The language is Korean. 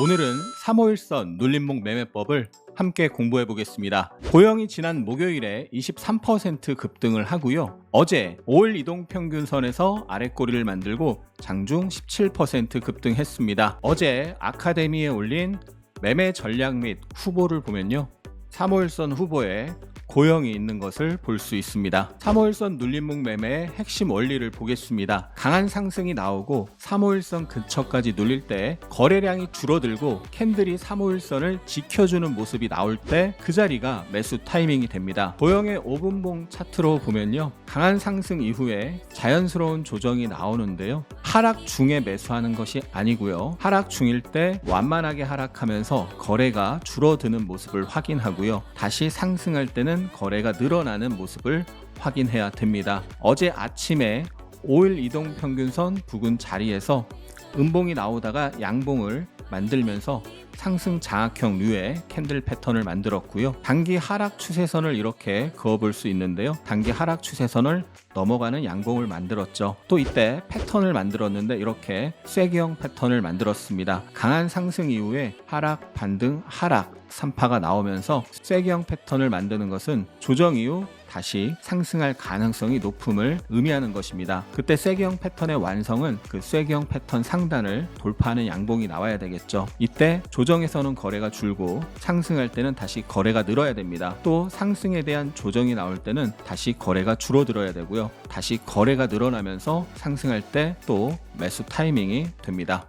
오늘은 351선 눌림목 매매법을 함께 공부해 보겠습니다. 고영이 지난 목요일에 23% 급등을 하고요. 어제 5일 이동 평균선에서 아랫꼬리를 만들고 장중 17% 급등했습니다. 어제 아카데미에 올린 매매 전략 및 후보를 보면요. 351선 후보에 고영이 있는 것을 볼 수 있습니다. 351선 눌림목 매매의 핵심 원리를 보겠습니다. 강한 상승이 나오고 351선 근처까지 눌릴 때 거래량이 줄어들고 캔들이 351선을 지켜주는 모습이 나올 때 그 자리가 매수 타이밍이 됩니다. 고영의 5분봉 차트로 보면요. 강한 상승 이후에 자연스러운 조정이 나오는데요. 하락 중에 매수하는 것이 아니고요. 하락 중일 때 완만하게 하락하면서 거래가 줄어드는 모습을 확인하고요. 다시 상승할 때는 거래가 늘어나는 모습을 확인해야 됩니다. 어제 아침에 5일 이동 평균선 부근 자리에서 음봉이 나오다가 양봉을 만들면서 상승 장악형 류의 캔들 패턴을 만들었고요. 단기 하락 추세선을 이렇게 그어볼 수 있는데요. 단기 하락 추세선을 넘어가는 양봉을 만들었죠. 또 이때 패턴을 만들었는데 이렇게 쐐기형 패턴을 만들었습니다. 강한 상승 이후에 하락, 반등, 하락 3파가 나오면서 쐐기형 패턴을 만드는 것은 조정 이후 다시 상승할 가능성이 높음을 의미하는 것입니다. 그때 쐐기형 패턴의 완성은 그 쐐기형 패턴 상단을 돌파하는 양봉이 나와야 되겠죠. 이때 조정에서는 거래가 줄고 상승할 때는 다시 거래가 늘어야 됩니다. 또 상승에 대한 조정이 나올 때는 다시 거래가 줄어들어야 되고요. 다시 거래가 늘어나면서 상승할 때 또 매수 타이밍이 됩니다.